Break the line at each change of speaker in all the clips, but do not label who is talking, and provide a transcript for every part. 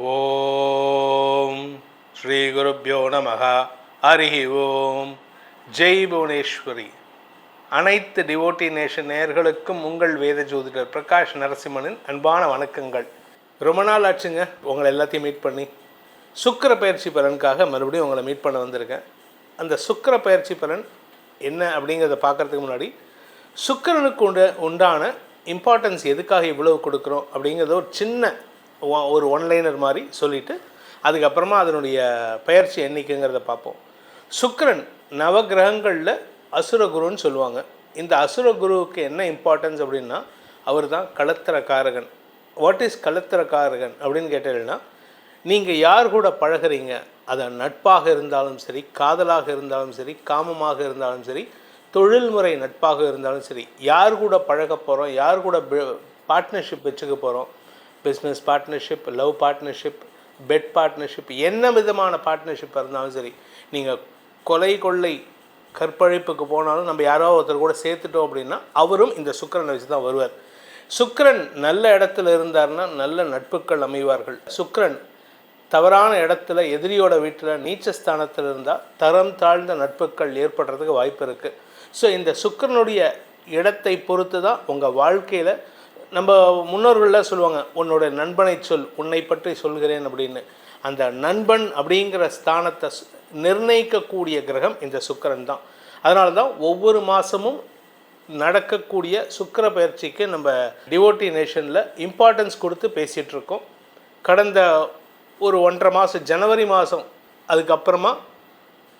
ஓம் ஸ்ரீ குருப்பியோ நமக அரிஹி ஓம். ஜெய் புவனேஸ்வரி. அனைத்து டிவோட்டி நேஷன் நேயர்களுக்கும் உங்கள் வேத ஜோதிடர் பிரகாஷ் நரசிம்மனின் அன்பான வணக்கங்கள். ரொம்ப நாள் ஆச்சுங்க. உங்களை எல்லாத்தையும் மீட் பண்ணி. சுக்கர பயிற்சி பலனுக்காக மறுபடியும் உங்களை மீட் பண்ண வந்திருக்கேன். அந்த சுக்கர பயிற்சி பலன் என்ன அப்படிங்கிறத பார்க்கறதுக்கு முன்னாடி சுக்கரனுக்கு உண்டான இம்பார்ட்டன்ஸ் எதுக்காக இவ்வளவு கொடுக்குறோம் அப்படிங்கிறத ஒரு சின்ன ஒரு ஒன்லைனர் மாதிரி சொல்லிவிட்டு அதுக்கப்புறமா அதனுடைய பயிற்சி எண்ணிக்கைங்கிறத பார்ப்போம். சுக்கரன் நவகிரகங்களில் அசுரகுருன்னு சொல்லுவாங்க. இந்த அசுரகுருவுக்கு என்ன இம்பார்ட்டன்ஸ் அப்படின்னா அவர் தான் களத்திரக்காரகன் வாட் இஸ் களத்திரக்காரகன் அப்படின்னு கேட்டீங்கன்னா நீங்கள் யார் கூட பழகுறீங்க அது நட்பாக இருந்தாலும் சரி காதலாக இருந்தாலும் சரி காமமாக இருந்தாலும் சரி தொழில்முறை நட்பாக இருந்தாலும் சரி யார் கூட பழக போகிறோம் யார் கூட பார்ட்னர்ஷிப் வச்சுக்க போகிறோம் business partnership love partnership bed partnership என்ன விதமான பார்ட்னர்ஷிப்பாக இருந்தாலும் சரி நீங்கள் கொலை கொள்ளை கற்பழிப்புக்கு போனாலும் நம்ம யாரோ ஒருத்தர் கூட சேர்த்துட்டோம் அப்படின்னா அவரும் இந்த சுக்கிரனை வச்சு தான் வருவார். சுக்கரன் நல்ல இடத்துல இருந்தார்னா நல்ல நட்புகள் அமைவார்கள். சுக்கரன் தவறான இடத்துல எதிரியோட வீட்டில் நீச்சஸ்தானத்தில் இருந்தால் தரம் தாழ்ந்த நட்புகள் ஏற்படுறதுக்கு வாய்ப்பு இருக்குது ஸோ இந்த சுக்கரனுடைய இடத்தை பொறுத்து தான் உங்கள் வாழ்க்கையில் நம்ம முன்னோர்கள்லாம் சொல்லுவாங்க உன்னோட நண்பனை சொல் உன்னை பற்றி சொல்கிறேன் அப்படின்னு. அந்த நண்பன் அப்படிங்கிற ஸ்தானத்தை நிர்ணயிக்கக்கூடிய கிரகம் இந்த சுக்கிரன் தான். அதனால தான் ஒவ்வொரு மாதமும் நடக்கக்கூடிய சுக்கிர பயிற்சிக்கு நம்ம டிவோட்டி நேஷனில் இம்பார்ட்டன்ஸ் கொடுத்து பேசிகிட்ருக்கோம் கடந்த ஒரு ஒன்றரை மாதம் ஜனவரி மாதம் அதுக்கப்புறமா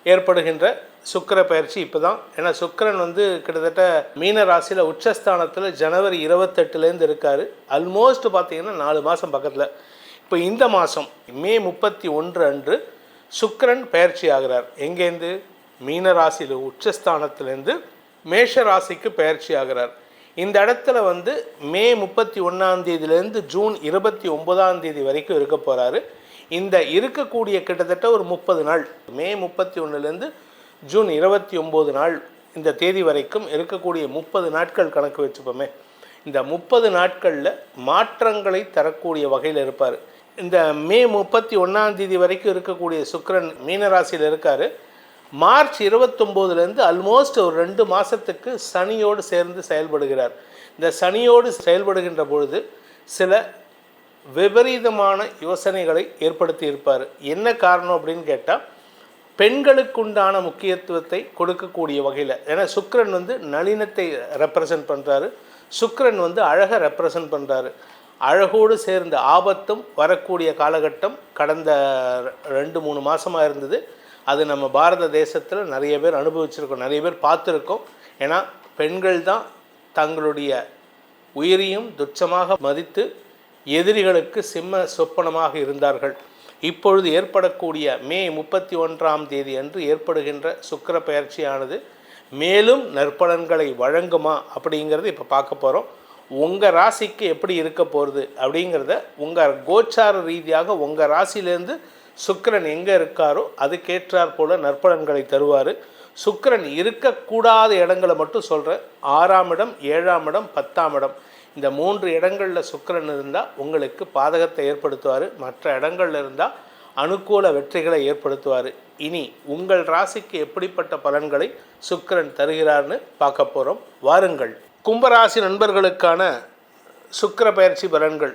ஏற்படுகின்ற சுக்கிர பயிற்சி இப்போ தான் ஏன்னா சுக்கரன் வந்து கிட்டத்தட்ட மீன ராசியில் உச்சஸ்தானத்தில் ஜனவரி இருபத்தெட்டுலேருந்து இருக்கார். ஆல்மோஸ்ட் பார்த்தீங்கன்னா நாலு மாதம் பக்கத்தில். இப்போ இந்த மாதம் மே முப்பத்தி ஒன்று அன்று சுக்கரன் பயிற்சி ஆகிறார். எங்கேருந்து? மீன ராசியில் உச்சஸ்தானத்துலேருந்து மேஷ ராசிக்கு பயிற்சி ஆகிறார். இந்த இடத்துல வந்து மே முப்பத்தி ஒன்றாம் தேதியிலேருந்து ஜூன் இருபத்தி ஒன்பதாம் தேதி வரைக்கும் இருக்க போகிறாரு இந்த இருக்கக்கூடிய கிட்டத்தட்ட ஒரு முப்பது நாள். மே முப்பத்தி ஒன்றுலேருந்து ஜூன் இருபத்தி ஒம்பது நாள் இந்த தேதி வரைக்கும் இருக்கக்கூடிய முப்பது நாட்கள் கணக்கு வச்சுப்போமே. இந்த முப்பது நாட்களில் மாற்றங்களை தரக்கூடிய வகையில் இருப்பார். இந்த மே முப்பத்தி ஒன்றாம் தேதி வரைக்கும் இருக்கக்கூடிய சுக்கிரன் மீனராசியில் இருக்கார். மார்ச் இருபத்தொம்போதுலேருந்து அல்மோஸ்ட் ஒரு ரெண்டு மாதத்துக்கு சனியோடு சேர்ந்து செயல்படுகிறார். இந்த சனியோடு செயல்படுகின்ற பொழுது சில விபரீதமான யோசனைகளை ஏற்படுத்தி இருப்பார். என்ன காரணம் அப்படின்னு கேட்டால் பெண்களுக்குண்டான முக்கியத்துவத்தை கொடுக்கக்கூடிய வகையில். ஏன்னா சுக்கிரன் வந்து நளினத்தை ரெப்ரசன்ட் பண்ணுறாரு சுக்ரன் வந்து அழகை ரெப்ரசன்ட் பண்ணுறாரு அழகோடு சேர்ந்த ஆபத்தும் வரக்கூடிய காலகட்டம் கடந்த ரெண்டு மூணு மாதமாக இருந்தது. அது நம்ம பாரத தேசத்தில் நிறைய பேர் அனுபவிச்சிருக்கோம் நிறைய பேர் பார்த்துருக்கோம். ஏன்னா பெண்கள் தான் தங்களுடைய உயிரையும் துச்சமாக மதித்து எதிரிகளுக்கு சிம்ம சொப்பனமாக இருந்தார்கள். இப்பொழுது ஏற்படக்கூடிய மே முப்பத்தி ஒன்றாம் தேதி அன்று ஏற்படுகின்ற சுக்கிர பயிற்சியானது மேலும் நற்பலன்களை வழங்குமா அப்படிங்கிறது இப்போ பார்க்க போகிறோம் உங்கள் ராசிக்கு எப்படி இருக்க போகிறது அப்படிங்கிறத உங்கள் கோச்சார ரீதியாக உங்கள் ராசியிலேருந்து சுக்கரன் எங்கே இருக்காரோ அதுக்கேற்றாற் போல நற்பலன்களை தருவார். சுக்கிரன் இருக்கக்கூடாத இடங்களை மட்டும் சொல்கிறேன் ஆறாம் இடம் ஏழாம் இடம் பத்தாம் இடம். இந்த மூன்று இடங்களில் சுக்கரன் இருந்தால் உங்களுக்கு பாதகத்தை ஏற்படுத்துவார். மற்ற இடங்களில் இருந்தால் அனுகூல வெற்றிகளை ஏற்படுத்துவார். இனி உங்கள் ராசிக்கு எப்படிப்பட்ட பலன்களை சுக்கிரன் தருகிறார்னு பார்க்க போகிறோம் வாருங்கள். கும்பராசி நண்பர்களுக்கான சுக்கர பயிற்சி பலன்கள்.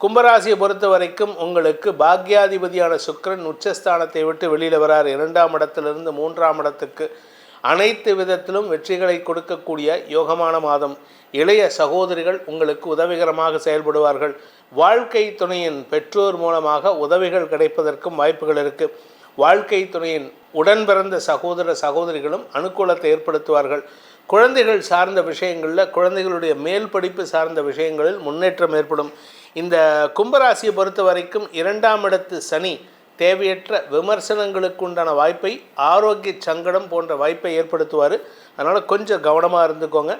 கும்பராசியை பொறுத்த வரைக்கும் உங்களுக்கு பாக்யாதிபதியான சுக்கரன் உச்சஸ்தானத்தை விட்டு வெளியில் வரார். இரண்டாம் இடத்திலிருந்து மூன்றாம் இடத்துக்கு அனைத்து விதத்திலும் வெற்றிகளை கொடுக்கக்கூடிய யோகமான மாதம். இளைய சகோதரிகள் உங்களுக்கு உதவிகரமாக செயல்படுவார்கள். வாழ்க்கை துணையின் பெற்றோர் மூலமாக உதவிகள் கிடைப்பதற்கும் வாய்ப்புகள் இருக்குது வாழ்க்கை துணையின் உடன் பிறந்த சகோதர சகோதரிகளும் அனுகூலத்தை ஏற்படுத்துவார்கள். குழந்தைகள் சார்ந்த விஷயங்களில் குழந்தைகளுடைய மேல் படிப்பு சார்ந்த விஷயங்களில் முன்னேற்றம் ஏற்படும். இந்த கும்பராசியை பொறுத்த வரைக்கும் இரண்டாம் இடத்து சனி தேவையற்ற விமர்சனங்களுக்கு உண்டான வாய்ப்பை ஆரோக்கிய சங்கடம் போன்ற வாய்ப்பை ஏற்படுத்துவார். அதனால் கொஞ்சம் கவனமாக இருந்துக்கோங்க.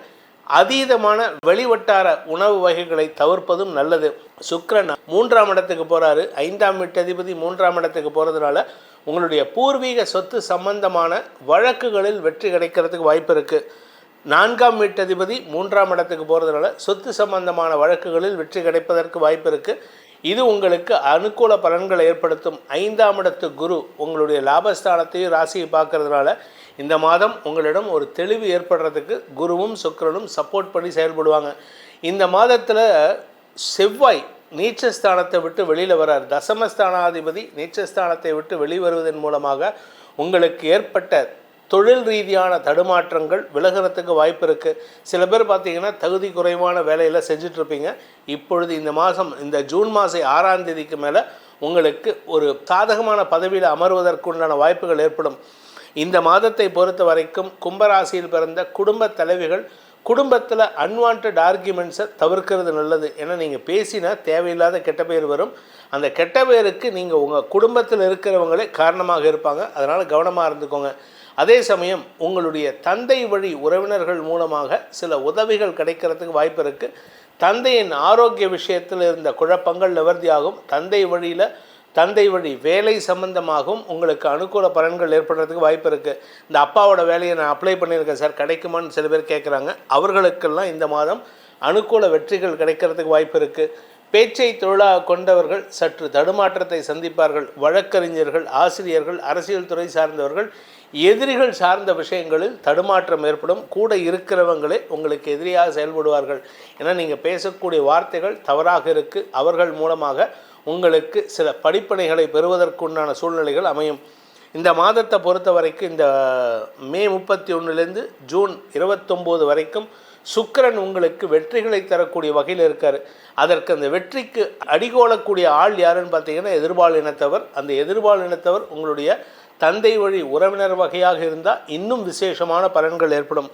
அதீதமான வெளிவட்டார உணவு வகைகளை தவிர்ப்பதும் நல்லது. சுக்கரன் மூன்றாம் இடத்துக்கு போகிறாரு ஐந்தாம் வீட்டதிபதி மூன்றாம் இடத்துக்கு போகிறதுனால உங்களுடைய பூர்வீக சொத்து சம்பந்தமான வழக்குகளில் வெற்றி கிடைக்கிறதுக்கு வாய்ப்பு இருக்குது நான்காம் வீட்டதிபதி மூன்றாம் இடத்துக்கு போகிறதுனால சொத்து சம்பந்தமான வழக்குகளில் வெற்றி கிடைப்பதற்கு வாய்ப்பு இருக்குது இது உங்களுக்கு அனுகூல பலன்களை ஏற்படுத்தும் ஐந்தாம் இடத்து குரு உங்களுடைய லாபஸ்தானத்தையும் ராசியை பார்க்கறதுனால இந்த மாதம் உங்களிடம் ஒரு தெளிவு ஏற்படுறதுக்கு குருவும் சுக்கிரனும் சப்போர்ட் பண்ணி செயல்படுவாங்க. இந்த மாதத்தில் செவ்வாய் நீச்சஸ்தானத்தை விட்டு வெளியில் வரார். தசமஸ்தானாதிபதி நீச்சஸ்தானத்தை விட்டு வெளிவருவதன் மூலமாக உங்களுக்கு ஏற்பட்ட தொழில் ரீதியான தடுமாற்றங்கள் விலகிறதுக்கு வாய்ப்பு இருக்குது சில பேர் பார்த்தீங்கன்னா தகுதி குறைவான வேலையில் செஞ்சிட்ருப்பீங்க. இப்பொழுது இந்த மாதம் இந்த ஜூன் மாதம் ஆறாம் தேதிக்கு மேலே உங்களுக்கு ஒரு சாதகமான பதவியில் அமர்வதற்குண்டான வாய்ப்புகள் ஏற்படும். இந்த மாதத்தை பொறுத்த வரைக்கும் கும்பராசியில் பிறந்த குடும்ப தலைவிகள் குடும்பத்தில் அன்வான்ட் ஆர்கியூமெண்ட்ஸை தவிர்க்கிறது நல்லது ஏன்னா நீங்கள் பேசினா தேவையில்லாத கெட்ட பேர் வரும். அந்த கெட்ட பேருக்கு நீங்கள் உங்கள் குடும்பத்தில் இருக்கிறவங்களே காரணமாக இருப்பாங்க. அதனால் கவனமாக இருந்துக்கோங்க. அதே சமயம் உங்களுடைய தந்தை வழி உறவினர்கள் மூலமாக சில உதவிகள் கிடைக்கிறதுக்கு வாய்ப்பு இருக்குது தந்தையின் ஆரோக்கிய விஷயத்தில் இருந்த குழப்பங்கள் நிவர்த்தியாகும். தந்தை வழியில் தந்தை வழி வேலை சம்பந்தமாகவும் உங்களுக்கு அனுகூல பலன்கள் ஏற்படுறதுக்கு வாய்ப்பு இருக்குது இந்த அப்பாவோட வேலையை நான் அப்ளை பண்ணியிருக்கேன் சார். கிடைக்குமான்னு சில பேர் கேட்குறாங்க அவர்களுக்கெல்லாம் இந்த மாதம் அனுகூல வெற்றிகள் கிடைக்கிறதுக்கு வாய்ப்பு இருக்குது பேச்சை தொழிலாக கொண்டவர்கள் சற்று தடுமாற்றத்தை சந்திப்பார்கள். வழக்கறிஞர்கள் ஆசிரியர்கள் அரசியல் துறை சார்ந்தவர்கள் எதிரிகள் சார்ந்த விஷயங்களில் தடுமாற்றம் ஏற்படும். கூட இருக்கிறவங்களே உங்களுக்கு எதிரியாக செயல்படுவார்கள். ஏன்னா நீங்கள் பேசக்கூடிய வார்த்தைகள் தவறாக இருக்குது அவர்கள் மூலமாக உங்களுக்கு சில படிப்பனைகளை பெறுவதற்குண்டான சூழ்நிலைகள் அமையும். இந்த மாதத்தை பொறுத்த வரைக்கும் இந்த மே முப்பத்தி ஒன்றுலேருந்து ஜூன் இருபத்தொம்போது வரைக்கும் சுக்கரன் உங்களுக்கு வெற்றிகளை தரக்கூடிய வகையில் இருக்கார். அதற்கு அந்த வெற்றிக்கு அடிகோலக்கூடிய ஆள் யாருன்னு பார்த்தீங்கன்னா எதிர்பால் இனத்தவர். அந்த எதிர்பால் இனத்தவர் உங்களுடைய தந்தை வழி உறவினர் வகையாக இருந்தால் இன்னும் விசேஷமான பலன்கள் ஏற்படும்.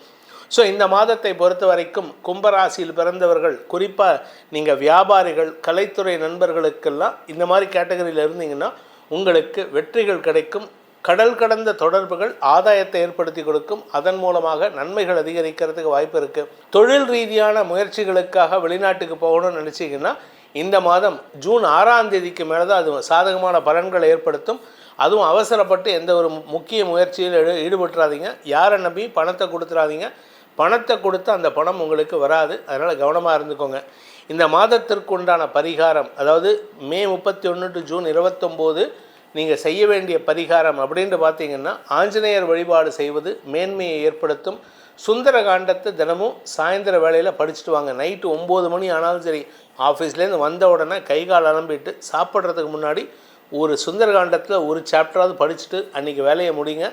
ஸோ இந்த மாதத்தை பொறுத்த வரைக்கும் கும்பராசியில் பிறந்தவர்கள் குறிப்பாக நீங்கள் வியாபாரிகள் கலைத்துறை நண்பர்களுக்கெல்லாம் இந்த மாதிரி கேட்டகரியில் இருந்தீங்கன்னா உங்களுக்கு வெற்றிகள் கிடைக்கும். கடல் கடந்த தொடர்புகள் ஆதாயத்தை ஏற்படுத்தி கொடுக்கும். அதன் மூலமாக நன்மைகள் அதிகரிக்கிறதுக்கு வாய்ப்பு இருக்குது தொழில் ரீதியான முயற்சிகளுக்காக வெளிநாட்டுக்கு போகணும்னு நினச்சிங்கன்னா இந்த மாதம் ஜூன் ஆறாம் தேதிக்கு மேலே தான் அது சாதகமான பலன்களை ஏற்படுத்தும். அதுவும் அவசரப்பட்டு எந்த ஒரு முக்கிய முயற்சியில் ஈடுபட்டுறாதீங்க. யாரை நம்பி பணத்தை கொடுத்துறாதீங்க. பணத்தை கொடுத்து அந்த பணம் உங்களுக்கு வராது. அதனால் கவனமாக இருந்துக்கோங்க. இந்த மாதத்திற்கு உண்டான பரிகாரம் அதாவது மே முப்பத்தி ஒன்று டு ஜூன் இருபத்தொம்போது நீங்கள் செய்ய வேண்டிய பரிகாரம் அப்படின்ட்டு பார்த்தீங்கன்னா ஆஞ்சநேயர் வழிபாடு செய்வது மேன்மையை ஏற்படுத்தும். சுந்தர காண்டத்தை தினமும் சாயந்தர வேலையில் படிச்சுட்டு வாங்க. நைட்டு ஒம்பது மணி ஆனாலும் சரி ஆஃபீஸ்லேருந்து வந்த உடனே கை கால் அலம்பிட்டு சாப்பிட்றதுக்கு முன்னாடி ஒரு சுந்தரகாண்டத்தில் ஒரு சாப்டராவது படிச்சுட்டு அன்றைக்கி வேலையை முடிங்க.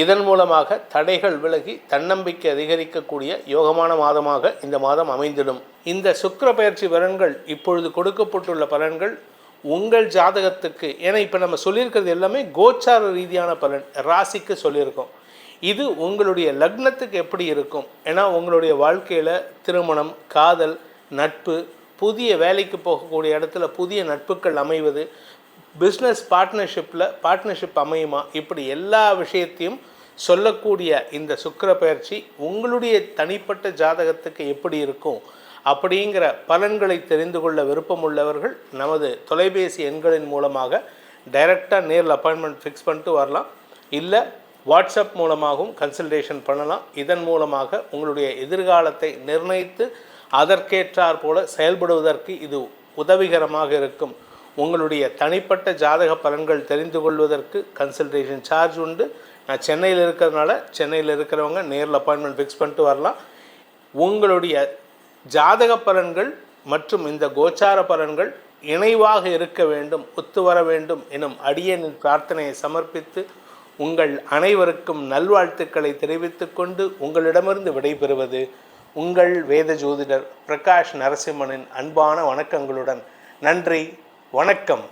இதன் மூலமாக தடைகள் விலகி தன்னம்பிக்கை அதிகரிக்கக்கூடிய யோகமான மாதமாக இந்த மாதம் அமைந்திடும். இந்த சுக்கர பயிற்சி பலன்கள் இப்பொழுது கொடுக்கப்பட்டுள்ள பலன்கள் உங்கள் ஜாதகத்துக்கு ஏன்னா இப்போ நம்ம சொல்லியிருக்கிறது எல்லாமே கோச்சார ரீதியான பலன் ராசிக்கு சொல்லியிருக்கோம். இது உங்களுடைய லக்னத்துக்கு எப்படி இருக்கும்? ஏன்னா உங்களுடைய வாழ்க்கையில் திருமணம் காதல் நட்பு புதிய வேலைக்கு போகக்கூடிய இடத்துல புதிய நட்புகள் அமைவது பிஸ்னஸ் பார்ட்னர்ஷிப்பில் பார்ட்னர்ஷிப் அமையுமா? இப்படி எல்லா விஷயத்தையும் சொல்லக்கூடிய இந்த சுக்கர பயிற்சி உங்களுடைய தனிப்பட்ட ஜாதகத்துக்கு எப்படி இருக்கும்? அப்படிங்கிற பலன்களை தெரிந்து கொள்ள விருப்பம் உள்ளவர்கள் நமது தொலைபேசி எண்களின் மூலமாக டைரெக்டாக நேரில் அப்பாயின்மெண்ட் ஃபிக்ஸ் பண்ணிட்டு வரலாம். இல்லை வாட்ஸ்அப் மூலமாகவும் கன்சல்டேஷன் பண்ணலாம். இதன் மூலமாக உங்களுடைய எதிர்காலத்தை நிர்ணயித்து அதற்கேற்றாற்போல செயல்படுவதற்கு இது உதவிகரமாக இருக்கும். உங்களுடைய தனிப்பட்ட ஜாதக பலன்கள் தெரிந்து கொள்வதற்கு கன்சல்டேஷன் சார்ஜ் உண்டு. நான் சென்னையில் இருக்கிறதுனால சென்னையில் இருக்கிறவங்க நேரில் அப்பாயின்மெண்ட் ஃபிக்ஸ் பண்ணிட்டு வரலாம். உங்களுடைய ஜாதக பலன்கள் மற்றும் இந்த கோச்சார பலன்கள் இணைவாக இருக்க வேண்டும் ஒத்து வர வேண்டும் எனும் அடியனின் பிரார்த்தனையை சமர்ப்பித்து உங்கள் அனைவருக்கும் நல்வாழ்த்துக்களை தெரிவித்துக்கொண்டு உங்களிடமிருந்து விடைபெறுவது உங்கள் வேத ஜோதிடர் பிரகாஷ் நரசிம்மனின் அன்பான வணக்கங்களுடன் நன்றி. வணக்கம்.